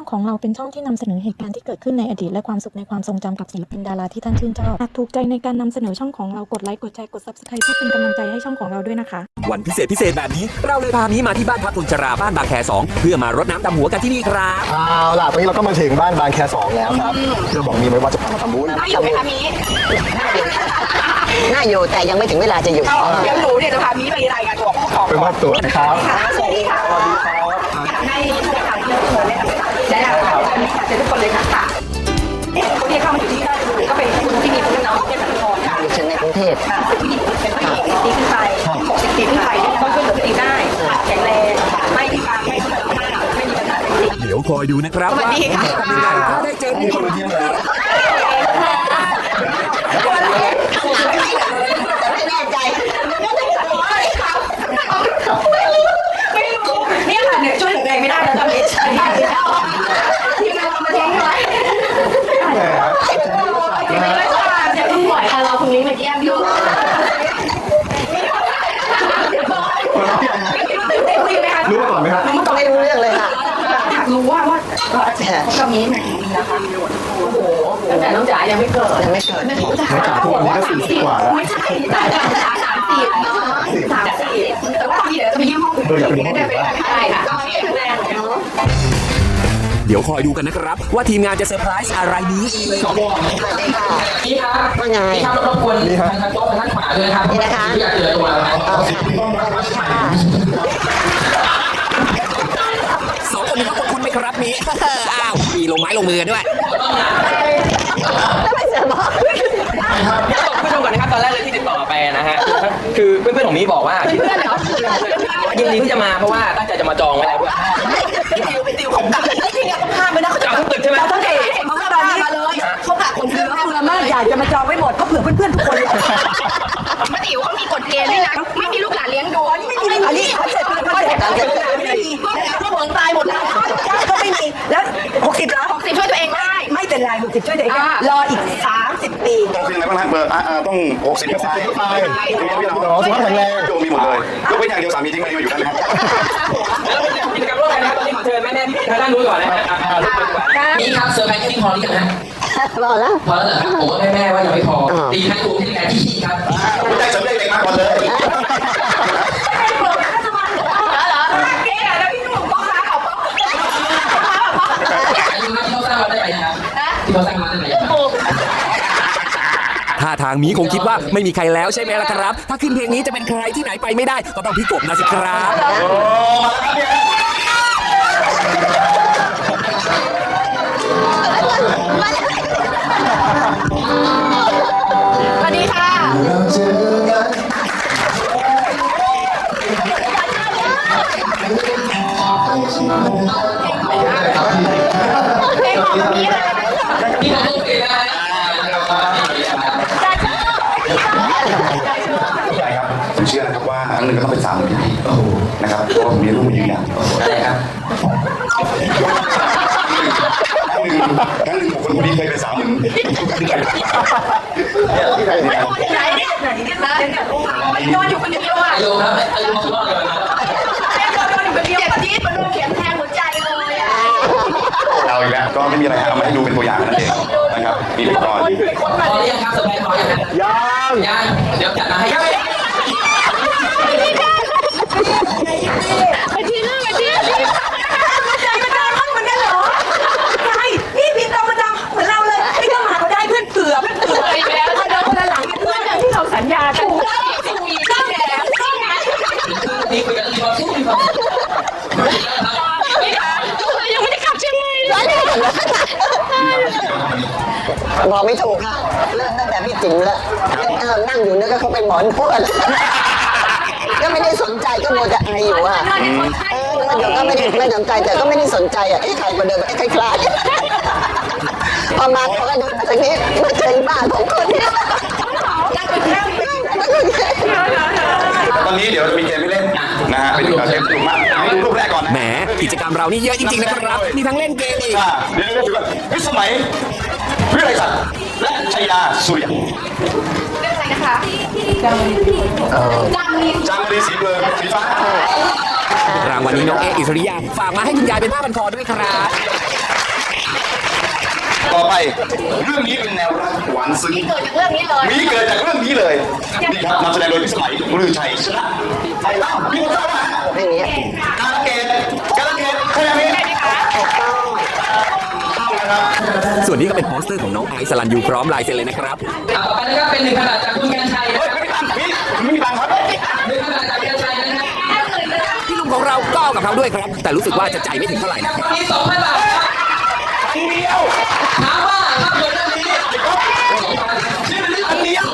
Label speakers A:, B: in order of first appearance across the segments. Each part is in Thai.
A: องของเราเป็นช่องที่นำเสนอเหตุการณ์ที่เกิดขึ้นในอดีตและความสุขในความทรงจำกับศิลปินดาราที่ท่านชื่นชอบหากถูกใจในการนำเสนอช่องของเรากดไลค์กดแชร์กด subscribe เพื่อเป็นกำลังใจให้ช่องของเราด้วยนะคะ
B: วันพิเศษพิเศษแบบนี้ เราเลยพามีมาที่บ้านพักคนชราบ้านบางแคสองเพื่อมารดน้ำดำหัวกันที่นี่ครับ
C: เอาล่ะตอนนี้เราก็มาถึงบ้านบางแคสองแล้วครับเพื่อบอกมีไหมว่าจะพามาทำบุญ
D: น่าอยู่ไหมคะมี
E: น่าอยู่แต่ยังไม่ถึงเวลาจะอยู่
D: เดี๋ยวหนูเนี่ยจะพามีไปรายงานตัวผู้ปกครอง
C: ไปมอบตัวนะครับ
D: ค่ะสวัสดีค่ะ
C: สวัสดีครับ
D: ให้ผู้ประกาศที่เราเชิญเนี่ยแนะ นำค่ะเชิญทุกคนเลยค่ะค่ะคนที่เข้ามาอยู่ที่ได้ดูก็เป็นคุณที่มีคุณน้องเป็นพันธค่ะ
E: อยู่เชิญในกรุงเทพ
D: เป็นผู้หญิงเป็นผู้หญิงปีขึ้นไปหกสิบปีขึ้นไปต้องช่วยเหลือตัวเองได้แข็งแรงไม่พิการไม่พิการไม่มีปัญหาจริง
B: เดี๋ยวคอยดูนะครับ
D: สวัสดีค่ะ
B: ว่าถ้าได้เจอ
C: มีคนมาเยี่ยมแล้ว
E: ไม่แน่ใจ
D: ไม่รู้เนี่ยค่ะเนี่ยช่วยเหลือตัวเองไม่ได้แล้วตอนนี้ทีมงานเรามาทิ้งไว้
C: แหม
D: ไม่ได้ค่ะเดี๋ยวคุณหมวยค่ะเราคุณนิ้งมาเยี่ยมอยู่คุยไหมคะ
C: รู้มาก่อนไหมครับ
D: รู้ก่อน
E: ไม่รู้เรื่องเลยค่ะ
D: อยากรู้ ว่าว่าเขากับนี้ไหนนะคะโอ้โหตั้งแต่น้องจ๋ายังไม่เกิด
E: ยังไม่เกิด
C: ไม่กล่าวทุกวันนี้ก็สี่สิบกว่าแล้ว
D: ไม่ใช่สามสามสี่สามสี่แต่ว่าเดี๋ยวจะไปเยี่ยมห้องอื่นได้ไปได้ค่ะก็แข็งแรงเนาะ
B: เดี๋ยวคอยดูกันนะครับ ว่าทีมงานจะเซอร์ไพรส์อะไรนี้อีก
E: สวัสดีค่ะ
F: นี่ครับ
E: ว่าไง
F: นี่ครับรบกวนทางทางโต๊ะทางด้านขวาด้วยนะครับ
E: นี่นะคะ
F: อยากเจอตัวเรา คุ้
B: นๆไหมครับมีอ้าวมีลงไม้ลงมือด้วย
E: ไม่เสียบอก
F: ต้องผู้ชมก่อนนะครับตอนแรกเลยที่ติดต่อไปนะฮะคือเพื่อนๆของมีบอกว่ายินดีที่จะมาเพราะว่าตั้งใจจะมาจองไว้แล้วเพื่อ
D: ติวไปติวของกับไอ้ที่เนี่ยต้องข้ามไปนะเขา
F: จะ
D: จะ
F: เอาทั้งตึกใช่ไหม
D: เราต้องเห็นเขาก็ตอนนี้มาเลยเขาหาคนซื้อให้เรามากอยากจะมาจองไว้หมดก็เผื่อเพื่อนๆทุกคนเลย
G: ป้าติ๋วเขามีกฎเกณฑ์ด้วยนะไม่มีลูกหลานเลี้ยงดู
D: ไม่มีอันนี้เขาเสร็จแล้วเขาเสร็จแล้วไม่มีก็เหมือนตายหมดแล้วก็ไม่มีแล้วหก สิบแล้ว
G: หกสิบช่วยตัวเองได้
D: ไม่เป็นไรหกสิบช่วยตัวเองรออีกสามสิบปี
H: ต้องเป็นอะไรบ้างนะเบอร์อ่าอ่าต้องหกสิบขึ้นไป
C: ขึ้นไป
H: พี่น้อง
C: น้องสุขภาพแข็งแรง
H: โจมีหมดเลยยกเว้นอย่างเดียวสามีทิ้งไว้อยู่นั่นนะครับ
F: แล้วเป็นกิจกรรมร่วมกันนะครับตอนนี้ขอเชิญแม่ๆพี่ทางด้านนู้นก่อนนะฮะอะรบกวนดีกว่านี่ครับเซอร์ไพรส์ที่พอหรือยังฮะ
E: บอกแล้ว
F: พอแล้วเหรอครับผมว่าแม่ๆว่ายังไม่พอ
E: อ่า
F: ตีท้ายตัวที่แกที่ครับ
H: ไม่ได้สำเร็จเด็กมาก่อนเลย
D: เก๊แล้วพี่หนุ่มพ่อค้าเขา
F: อายุที่เขาสร้างมาได้ไหมครับที่เขาสร้างมาได้ไหมครับ
B: ท่าทางมีคงคิดว่าไม่มีใครแล้วใช่ไหมล่ะครับ ถ้าขึ้นเพลงนี้จะเป็นใครที่ไหนไปไม่ได้ ก็ต้องพี่กบนะสิครับ
G: ส
F: นะ
H: ครับว่าครั้งหนึ่งก็ต้องเป็นสามหมื่นนะครับเพราะว่าผมมีลูกมายืนยัน
F: อะไรครับ
H: ครั้งหนึ่งครั้งหนึ่งบุคคลคนนี้เคยเป็นสามหมื่นที่ไหน
D: ไหนเนี่ยไหนเนี่ยนะนอนอยู่คนเดียวอะ
F: อายุครับอายุสุดยอดเลยนะ
D: นอนอยู่คนเดียว
G: เจ็บจี๊ดมันโดนเข็มแทงหัวใจเลยอะ
H: เอาอีกแล้วก็ไม่มีอะไรฮะเอามาให้ดูเป็นตัวอย่างนั่นเองนะครับมีเป็นตอน
F: พอหรือยังครับสบายพอยังครับ
C: ยัง
F: ยังเดี๋ยวจัดมาให้ครับ
G: ไปทีนึงไปทีนึง
D: ใจมันดังเหมือนกันเหรอใช่นี่พี่ต้องมาดังเหมือนเราเลยไม่องหาขาได้เพื่อนเผื่อเพื่อนเผื่อแล้วเดินคนละหลังเพื่อนอย่างที่เราสัญญากัน
G: มีก็แก่ก็ไง
F: นี่คุยกันมีความสุขมีความสุข
G: ยังไม่ได้กลับเชียงใหม่เลย
E: บอกไม่ถูกค่ะเริ่มตั้งแต่พี่จิ๋มแล้วนั่งอยู่นึกว่าเขาเป็นหมอนพวดก็ ไม่ได้สนใจก็มัวแต่ไออยู่อะเออแล้วเดี๋ยวก็ไม่ได้ไม่สนใจแต่ก็ไม่ได้สนใจอะเอ๊ะใครประเดิมเอ๊ะคล้ายๆพอมาเขาก็เดินมาทางนี้มาเจอบ้านของคนนี้
H: ตอนนี้เดี๋ยวมีเกมให้เล่นนะฮะเป็นเกมสนุกมากให้ดูรูปแรกก่อนนะ
B: แหมกิจกรรมเรานี่เยอะจริงๆนะครับ มีทั้งเล่นเกมอีก
H: อ่าเดี๋ยวเดี๋ยวเดี๋ยวก่อนวิสมัยวิไรศักดิ์และชยาสุริย
G: เรื่องอะไร นะคะจำมี
H: จางรีสีเบอร์สีฟ้า
B: รางวัลนี้น้องเออิสริยาฝากมาให้คุณยายเป็นผ้าพันคอด้วยครับ
H: เรื่องนี้เป็นแนวรักหวานซึ้ง
G: เกิดจากเรื่องนี้เลย
H: มีเกิดจากเรื่องนี้เลยนี่ครับนำแสดงโดยพิสมัยลือชัยชนะไทยเล่าพี่คนเจ้ามา
E: เพลงนี้
H: การเกตการเกตใช่ไหมพี่ต้องนะครับ
B: ส่ว นนี้ก็เป็นโปสเตอร์ของน้องไอซ์สลันยูพร้อมลายเซ็นเลยนะครับ
F: ต่อไปนะครับเป็นหนึ่งขนาดจากคุณกันชัย
H: เฮ้ยไม่มีตังค์พี่ไม่มีตังค์ครับ
F: หนึ่งขนาดจากกันชัยนะครับ
B: พี่ลุงของเราก็เอากับเขาด้วยครับ แต่รู้สึกว่าจะใจไม่ถึงเท่าไหร่นะ
F: มีสองพันบาทครับ
H: อันเดียว
F: ถามว่าภาพยนตร์เรื่องนี้ชื่อเรื่องเดียว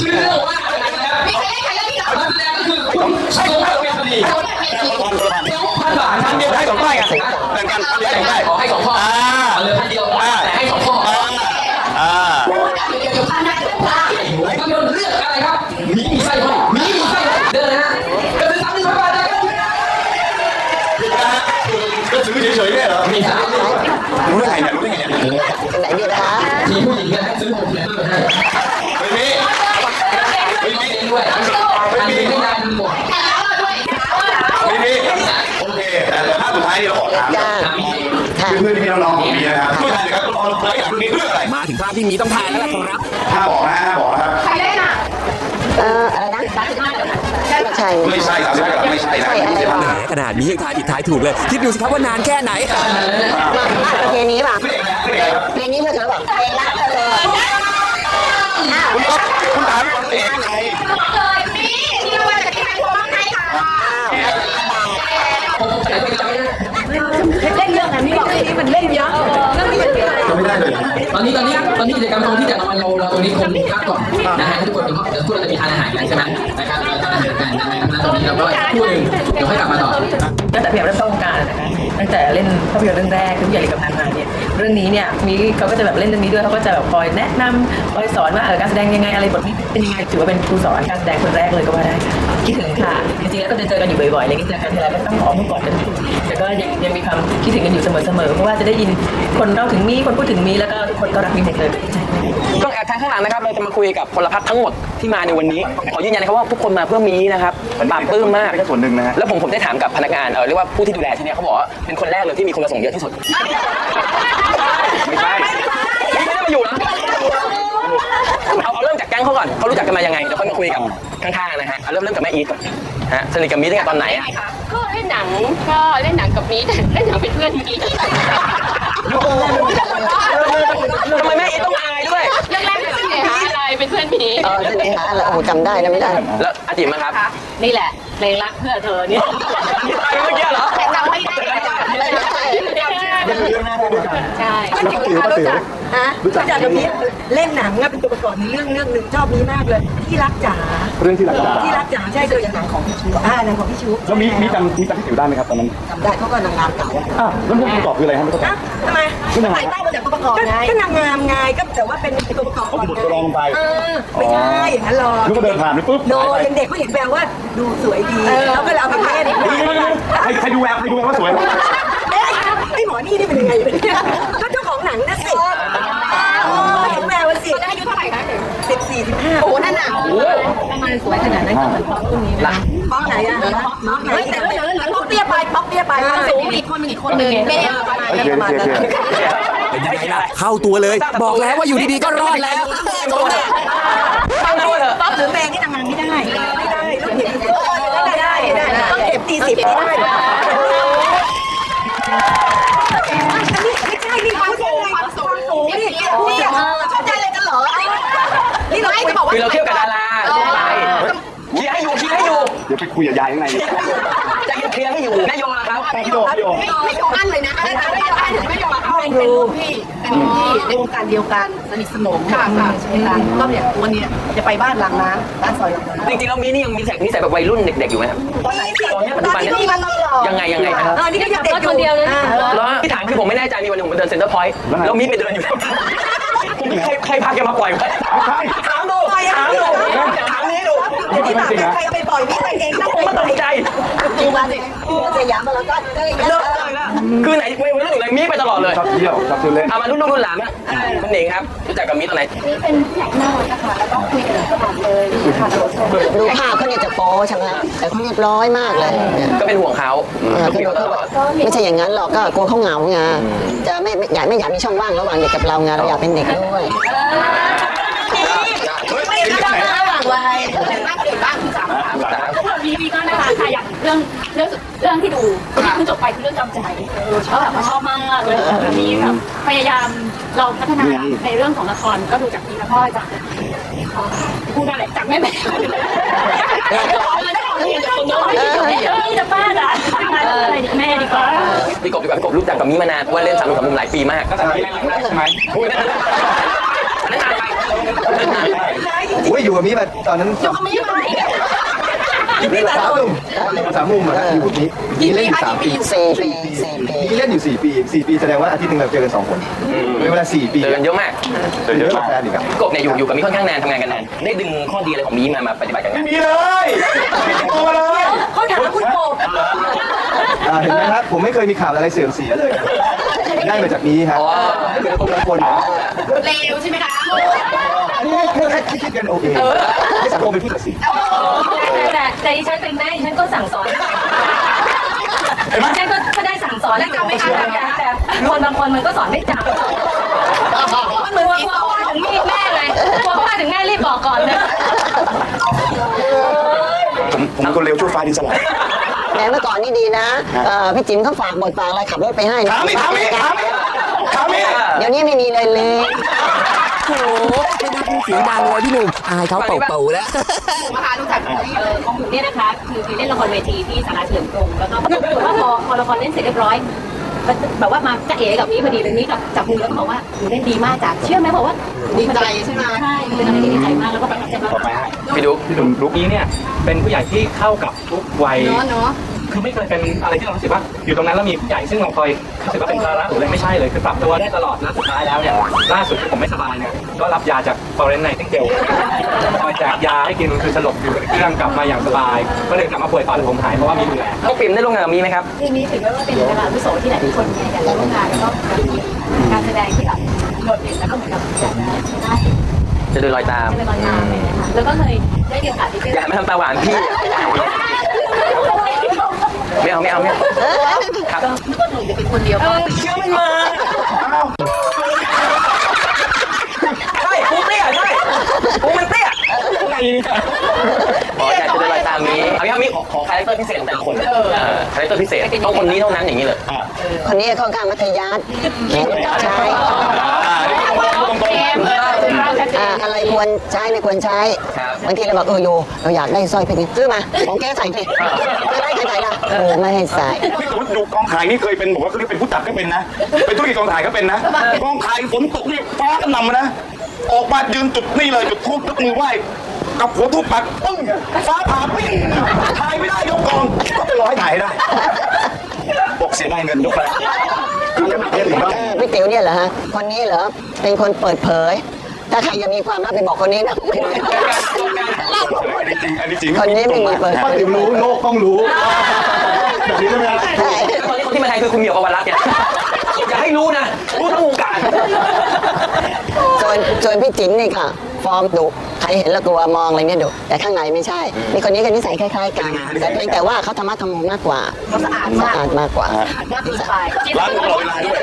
F: ชื่อเรื่องว่าอะไรนะครับ
G: มีใครเล่นใครเล่นพี่เหรอ
F: นักแสดงก็คือคุณทรงพลเวียนคดี
H: คนละพันคนละพัน
F: สองพันบาทครับเดียวให้สองข้อไง
H: แบ่งกันแบ่งได้
F: ขอให้สองข้อเอาเลยพันเดียว ย
H: ๆเนี่ยเหรอ
F: มีสาม
H: รู้ได้ไงเนี่ยรู้ได้ไงเนี่ย
E: ไหนดีนะคะ
F: ทีผู้หญิงเนี่ยซื้อผมเนี่ยให้
H: ไม่มี
F: ไม่มีด้วยอันนี้ไม่ได้ทั้งหมด
H: ไม่มีโอเคแต่แต่ภาพสุดท้ายนี่เราขอถาม
E: จ้าค่ะ
H: เพื่อนๆพี่น้องๆของมีนะครับช่วยทายหน่อยครับเราเราอยากรู้นี่เรื่องอะไร
B: มาถึงภาพที่มีต้องทายแล้วล่ะครับ
H: ห้าบอกนะห้าบอกนะครับ
G: ใครเล่นอะ
E: เอออะไรนะไม่ใช่
H: ไม่ใช่สามสิบไม่ใช่นะไม่ใช่ภาพ
B: แหมขนาดนี้ยังทายผิดทายถูกเลย คิดดูสิครับว่านานแค่ไหน
E: เพลงนี้ป่ะเพลงนี้เพื่อนเขาบอกเพลงรักเธอ
H: คุณก็คุณถามคนเองไง
G: เลยนี่ที่ว่าจะที่ใครโทรมาให้ค่ะ
D: เล่นเรื่องนั้นนี่บอกที่มันเล่นเยอะเรื่องนี้มันเยอะ
H: ไม่ได้เลย
F: ตอนนี้ตอนนี้ตอนนี้กิจกรรมตรงที่จะนอนเราเราตรงนี้คนพักก่อนนะฮะทุกคนเดี๋ยวทุกคนจะมีทานอาหารกันใช่ไหมนะครับทานอาหารกันนะตรงนี้เราก็พูดหนึ่งเดี๋ยวค่อยกลับมาต่อ
D: ตั้งแต่พี่แอมเริ่มเข้าวงการนะคะตั้งแต่เล่นภาพยนตร์เรื่องแรกคือผู้ใหญ่กับนานมาเนี่ยเรื่องนี้เนี่ยมีเขาก็จะแบบเล่นเรื่องนี้ด้วยเขาก็จะแบบคอยแนะนำคอยสอนว่าเออการแสดงยังไงอะไรบทนี้เป็นยังไงถือว่าเป็นครูสอนการแสดงคนแรกเลยก็ว่าได้ค่ะคิดถึงค่ะจริงๆแล้วก็จะเจอกันอยู่บ่อยๆเลยก็เจอกันทีไรก็ต้องหอมกอดกันทุกทีแต่ก็ยังยังมีความคิดถึงกันอยู่เสมอๆเพราะว่าจะได้ยินคนเล่าถึงมีคนพูดถึงมีแล้วก็ทุกคนก็รักมีหมดเลย
F: ต้องแอบทางข้างหลังนะครับเราจะมาคุยกับพลพัฒน์ทั้งหมดที่มาในวันนี้ ขอยืนยันนะครับว่าทุกคนมาเพื่อมีนะครับปราบปลื้มมาก
H: เป็นแค่ส่วนหนึ่งนะฮะ
F: แล้วผมผมได้ถามกับพนักงานเออเรียกว่าผู้ที่ดูแลที่เนี่ยเขาบอกว่าเป็นคนแรกเลยที่มีคนมาส่งเยอะที่สุด
H: ไม่ใช่
F: นี่ไม่ได้มาอยู่นะเอาเอาเริ่มจากแก๊งเขาก่อนเขารู้จักกันมายังไงเดี๋ยวค่อยมาคุยกับข้างๆนะฮะเอาเริ่มเริ่มกับแม่อีทก่อนฮะสนิทกับมีตั้งแต่ตอนไหนอะ
G: ก็เล่นหนังก็เล่นหนังกับมีแต่เล่นหนังเป็นเพื่อนมี
F: ทำไมแม่อีทต้องอายด้วย
G: เรื่องแรกเป็นเสน่หาอะไรเป็นเพื่อนมี
E: เออจะไหนหาอะไรโอ้จำได้นะไม่ได้
F: แล้วอาจิมนะครับ
G: นี่แหละเพลงรักเพื่อเธอเนี่ย
F: เมื่อกี้เหรอ
G: แต่าไม่ได้ เราไม่ได้ใช่
C: แล้วก็ติ๋วก็ติ๋ว
D: ฮะรู้จักกับพี่เล่นหนังอะเป็นตัวประกอบในเรื่องเรื่องหนึ่งชอบนี้มากเลยที่รักจ๋า
C: เรื่องที่หลัก
D: ที่รักจ๋าใช่เคยอย่างหนังของพี่ชูอ่าหนังของพี่ชู
C: แล้วมีมีจำมีจำที่ติ๋วได้ไหมครับตอนนั้น
E: จำได้เขาก็นางงามเก่า
C: อะแล้วผู้ประกอบคืออะไรครับไม่เข้าใจ
D: อะทำไม
C: ก็นางงาม
D: ไต่เต้ามาจากตัวประกอบไงก็นางงามไงก็แต่ว่าเป็นตัวประกอบ
C: เขาบทตัวรองไป
D: เออไม่ใช่อย่างนั้นหรอก
C: แล้วก็เดินผ่านไปปุ๊บ
D: โนยังเด็กเขาเห็นแววว่าดูสวยดี แล้วก็เลยเอาไปเล่น
C: ใครใครดูแววใครดูแววว่าสวย
D: เอ๊ะ ไอ้หมอนี่นี่เป็นยังไงเนี่ยก็เจ้าของหนังนะสิเห็นแวววสิ
G: อายุเท่าไหร่คะ
D: สิบสี่สิบห้า
G: โอ้นั่นน่ะ
D: ทำไมสวยขนาดนั้นก็เหมือนป๊อปตรงนี้นะป๊อปไหนอะป๊อปไหนแต่ก็อย่างนั้นป๊อปเตี้ยไปป๊อปเตี้ยไป
G: สูงอีกคนหนึ่งอีกคนหนึ่งไม่ได้ประมาณ
C: เลยร์เลยร์เลย
B: เป็นยังไงล่ะเข้าตัวเลย บอกแล้วว่าอยู่ดีๆก็รอดแล้ว
F: ตั้งตัวเถอะ
D: ป๊อปหรือแมงที่ทำงานไม่ได้ไม่ได้ลูกเห็บไม่ได้ไม่ได้ต้องเข็มตีสิบไม่ได้ ไม่ใช่นี่ความสูงความสูงสูงนี่นี่เข้าใจอะไรกันเหรอนี่เรา
G: ไม่จะบอกว่า
F: คือเราเที่ยวกับดาราใช่ไหมเคียร์ให้อยู่เคียร์ให้อยู่
C: เดี๋ยวไปคุยกับยายข้างใน
F: เคลียร์ให้อยู่นายโยนะครับ
C: พี่โยพี่โย
G: ไม่ยอมอั้นเลยนะอั้นไม่ยอมอั้นไม่ยอมอั้น
D: เป็นรุ่นพี่เป็นรุ่นพี่ในวงการเดียวกันสนิทสนมค่ะค่ะใช่ค่ะก็เนี่ยวันนี้จะไปบ้านหลังน้ำบ้านซอยหลังน้ำ
F: จริงๆแล้วมีนี่ยังมีแสกนิสัยแบบวัยรุ่นเด็กๆอยู่ไหมครับ
D: ตอนไหน
F: ตอนนี้ปัจจุบัน
D: ตอน
F: เนี่ย
D: นี้มันตลอด
F: ยังไงยังไงครับ
D: เออนี่ก็ยังเด็กอยู่
F: แล้วที่ถามคือผมไม่แน่ใจมีวันหนึ่งผมไปเดินเซ็นเตอร์พอยต์แล้วมีไปเดินอยู่ผมใครใครพาแกมาปล่อยไว้ถามดูถามดู ถามนี้ดู
E: ที่มาใครเอาไปปล่อยพี่ไปเองนะไม่ตกใจจริงวันนี้สยามพารากอนได้เลิกเลยนะ
F: คือไหนไม่รู้ไหนมีไปตลอดเลย
C: ชอบเที่ยวชอบเที่ยวเล่น
F: เอามารุ่นลูกรุ่นหลานนะคุณหนิงครับรู้จักกับมีตอนไหน
G: นี่เป็นแขกหน้ารักนะคะแล้วก็คุยกันตลอดเลยค่ะโดยเฉพาะ
E: ดูภาพเขาเนี่ยจะโป๊ใช่ไหมแต่เขาเรียบร้อยมากเลยเนี่ย
F: ก็เป็นห่วงเขา
E: เออ
F: ก็คุยกันตลอด
E: ไม่ใช่อย่างนั้นหรอกก็กลัวเขาเหงาไงจะไม่ไม่อยากไม่อยากมีช่องว่างระหว่างเด็กกับเราไงเราอยากเป็นเด็กด้วย
G: ไม่ได้ทำระหว่างวัย มีมีก็นะคะค่ะอย่างเรื่องเรื่องเรื่องที่ดูที่เพิ่งจบไปคือเรื่องจำใจชอบแบบชอบมากเลยมีแบบพยายามเราพัฒนาในเรื่องของละครก็ดูจากพี่แล้วก็จากพูดอะไรจากแม่แม่นี่จะป้าจ้ะอะไรแม่ดีกว่า
F: พี่กบดีกว่าพี่กบรู้จักกับมีมานานเพราะว่าเล่นสามมุมสามมุมหลายปีมากก็แต่ไม่หลังใช่ไหมพูดนั่นนานไปนั่นนานไป
C: อุ้ยอยู่กับมีมาตอนนั้นสาม
G: ไม่ยั งไง
C: สามมุมสามมุมอะอยู่กับมีมีเล่นอยู่สามปี
E: สี่ปีสี่ปี
C: มีเล่นอยู่สี่ปีสี่ปีแสดงว่าอาทิตย์หนึ่งเราเจอกันสองคนเป็นเวลาสี่ปี
F: เจอกันเยอะมาก
C: เจอเยอะกว่าแฟนอีกอะ
F: พี่กบเนี่ยอยู่อยู่กับมีค่อนข้างนานทำงานกันนานได้ดึงข้อดีอะไรของมีมามาปฏิบัติกันไหม
H: ไม่มีเลยไม่มีตัวเลย
G: เขาถามคุณโบ
C: อ่าเห็นไหมครับผมไม่เคยมีข่าวอะไรเสื่อมเสียเลยได้มาจากนี้ครับเป็นคนละคนนะ
G: เลวใช่ไหมคะ
C: อันนี้แค่แค่คิดกันโอเคให้สังคมเป็นผู้ตัดสิน
G: แต่แต่ดิฉันเป็นแม่ดิฉันก็สั่งสอนดิฉันก็ก็ได้สั่งสอนแล้วจำไม่ทันแต่คนบางคนมันก็สอนไม่จำมันเหมือนกลัวว่าถึงมีแม่ไงกลัวว่าถึงแม่รีบบอกก่อนเลย
H: ผมผมคนเร็วชั่วฟ้าดินสลาย
E: แหมเมื่อก่อนนี่ดีนะเอ่อพี่จิ๋มเขาฝากบทฝากอะไรขับรถไปให้นะ
H: ถามไม่ถามไม่ถามไม่ถามไม่
E: เดี๋ยวนี้ไม่มีเลยเลย
B: โอ้โหไม่น่าพูด เสียงดังเลยพี่หนุ่มอายเขาเป่าๆแล้ว
G: นะคะรู้จักของผมเนี่ยนะคะคือคือเล่นละครเวทีที่สาราเฉลิมกรุงแล้วก็ปรากฏว่าพอพอละครเล่นเสร็จเรียบร้อยก็แบบว่ามาจะเอ๋กับพี่พอดีเป็นนี้กับจับมือแล้วก็บอกว่าหนูเล่นดีมากจ้ะเชื่อไหมบอกว่าดีใจใช่ไหมใช่เป็นอะไรที่ดีใจมากแล้วก็ประทับใจมาก
F: พี่ดุ๊ก
I: พี่หนุ่มลุกนี้เนี่ยเป็นผู้ใหญ่ที่เข้ากับทุกวัย
G: เนาะเนาะ
I: คือไม่เคยเป็นอะไรที่เรารู้สึกว่าอยู่ตรงนั้นแล้วมีผู้ใหญ่ซึ่งเราคอยรู้สึกว่าเป็นภาระหรืออะไรไม่ใช่เลยคือปรับตัวได้ตลอดนะสุดท้ายแล้วเนี่ยล่าสุดที่ผมไม่สบายเนี่ยก็รับยาจากฟอเรนไนติงเกลคอยแจกยาให้กินคือสลบอยู่ในเครื่องกลับมาอย่างสบาย ก็เลยกลับมาป่วยต่อแต่ผมหายเพราะว่ามีดูแล
F: พวกปิ่มได้ร่วมงานกับมีไหมครับ
G: ทีนี้ถือว่าเป็นตลาดวิโสที่หลายคนเนี่ยอยากจะร่วมงานแล้วก็มีการแสดงที่แบบโดดเด่นแล้วก็เหมือนกับอยากจะได้
F: จะเดินรอยตาม
G: เป็นรอยตามเลยนะคะแล้วก็เคยได้มีโอกาสที่จะ
F: อย่ามาทำตาหวานพี่ ไม่เอาไม่เอาไม่เอาครับ
G: ก็หนูจะเป็นคนเดียวก็
F: เชื่อมันมาใช่ปูเตี้ยใช่ปูมันเตี้ยอ๋ออยากจะเดินรอยตามนี้เอาพี่ครับมีขอขอคาแรคเตอร์พิเศษของแต่ละคนเออคาแรคเตอร์พิเศษต้องคนนี้เท่านั้นอย่างนี้เลย
E: คนนี้ค่อนข้างมัธยัสถ์ใช่
H: อ่า
E: อะไรควรใช้ไม่ควรใช้บางทีเราบอกเออโยเราอยากได้สร้อยเพชรนี้ซื้อมาของแกใส่สิไม่ได้ใครใส่ละเออไม่ให้ใส่
H: นี่สมมติดูกองถ่ายนี่เคยเป็นบอกว่าเขาเรียกเป็นผู้จัดก็เป็นนะ เป็นธุรกิจกองถ่ายก็เป็นนะกองถ่ายฝนตกนี่ฟ้ากระหน่ำมานะ ออกมายืนจุดนี่เลยจุดทูบยกมือไหว้กับหัวทูบปักปึ้งฟ้าผ่าปิ้งถ่ายไม่ได้ยกกองก็ไปรอให้ถ่ายให้ได้บอกเสียได้เงินยกไปคือจะไม่เห็นหรือเปล่า
E: เออพี่ติ๋วเนี่ยเหรอฮะ คนนี้เหรอ เป็นคนเปิดเผย ถ้าใครยังมีความลับไปบอกคนนี้นะ
H: อันนี้จริงอันนี้จริง
E: คนนี้ไม่มีเปิดเผ
C: ป้าย ติ๋วรู้โลกต้องรู้แบบนี้ใช่ไหมครับ
F: คนที่คนที่มาไทยคือคุณเหมียวกับวรัตน์เนี่ยอย่าให้รู้นะ รู้ทั้งวงการ
E: ส่วนส่วนพี่จิ๋มนี่ค่ะ ฟอร์มดุใครเห็นแล้วกลัวมองอะไรเนี่ยดุแต่ข้างในไม่ใช่นี่คนนี้ก็นิสัยคล้ายๆกัน แต่เพียงแต่ว่าเขาธรรมะธรรโมมากกว่าเขาสะอาดสะอาดมากกว่า
H: ร้านตลอดเวลาด้วย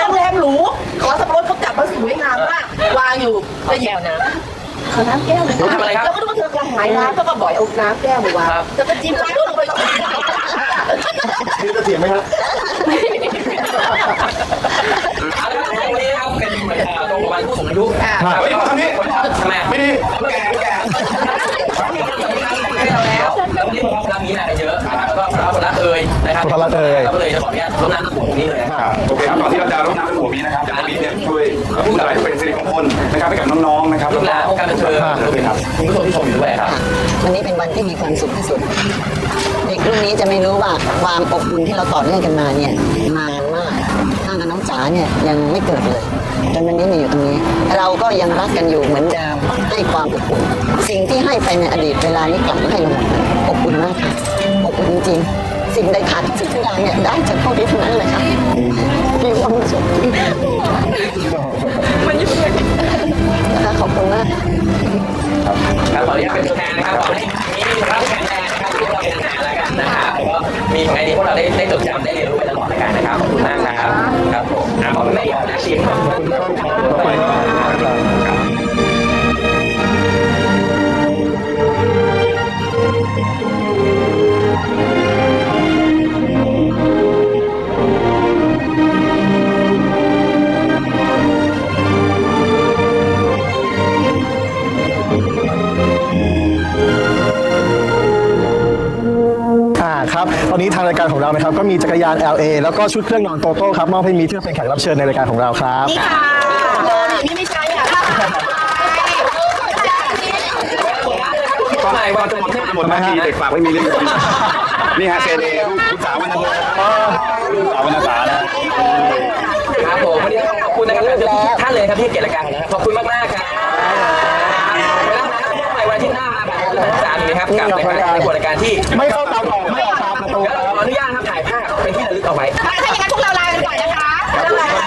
D: โรงแรมหรูขอสับปะรดเขาจับมาสวยงามมากวางอยู่ก็แก้วน้ำขาน้ำแก้วเลย
F: ทำอะไรครับ
D: แล้วก็ต้องเธอกระหายน้ำก็มาบ่อยเอาน้ำแก้วมาวางแล้วก็จิ้มน้ำลงไป
C: นี่จะเถียงไหมครับ
F: วันนี้ครับเป็นเหมือนตรงวันผู้สูงอายุ
H: เฮ้ยทางนี้
F: ทำไม
H: ไม่ดีแก่แก่
F: ให้เราแล้วแล้ววันนี้ผมรับมีมากันเยอะนะครับก็รับคนละเอ่ยนะครับ
C: คนละเอ่ย
F: ก็เลยจะขออนุญาตรดน้ำต้นหัวตรงนี้เลยนะครับ
H: อ่าโอเคครับก่อนที่เราจะรดน้ำหัวมีนะครับจะมีเนี่ยช่วยพูดอะไรที่เป็นสิริมงคลนะครับให้กับน้องๆนะครับ
F: ลูกหลานวงการบันเทิง
H: ครับ
F: คุณผู้ชมที่ชมอยู่ด้วยครับ
E: วันนี้เป็นวันที่มีความสุขที่สุดเด็กรุ่นนี้จะไม่รู้ว่าความอบอุ่นที่เราต่อเนื่องกันมาเนี่ยนานมากตั้งแต่น้องษาเนี่ยยังไม่เกิดเลย จนวันนี้มาอยู่ตรงนี้ เราก็ยังรักกันอยู่เหมือนเดิมให้ความอบอุ่นสิ่งที่ให้ไปในอดีตเวลานี้กลับมาให้เราหมดเลยอบอุ่นมากค่ะอบอุ่นจริงๆสิ่งใดขาดสิ่งใดเนี่ยได้จากพวกนี้ทั้งนั้นเลยค่ะมีความสุขมันอยู่นะคะขอบคุณมาก
F: ครับขออนุญาตเป็นตัวแทนนะครับขอให้มีรับแข็งแรงนะครับที่เราเป็นนานๆแล้ว นะครับก็มีไงดีพวกเราได้ได้จดจำได้เรียนรู้ไปตลอดในการนะครับขอบคุณมากครับครับผมอะขอบคุณแม่ยอดนะชิมขอบคุณ
J: มากครับ Thank you. มีจักรยาน LA แล้วก็ชุดเครื่องนอนโตโต้ครับมอบให้มีเพื่อเป็นแขกรับเชิญในรายการของเราครับ
H: ตอนไหนว่าจะหมดจะหมดนาทีเด็กฝากไม่มีเรื่องนี่ฮะเซเดลูกสาววรรณภาลูกสาววรรณภานะ
F: ครับผมวันนี้ต้องขอบคุณนะครับทุกท่านเลยครับที่ให้เกียรติรายการของเราขอบคุณมากมากๆครับแล้วนะครับไปวันที่หน้ามาแบบสามนะครับกับรายการในรายการที่
J: ไม่เข้าตามออกไม่ออกตามประตู
F: แล้วขออนุญาต เป็นที่ระลึกเอาไว้
G: ถ้าอย่างนั้นพวกเราลากันก่อนนะคะ
F: สี่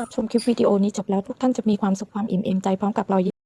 A: รับชมคลิปวิดีโอนี้จบแล้วทุกท่านจะมีความสุขความอิ่มเอมใจพร้อมกับรอยยิ้ม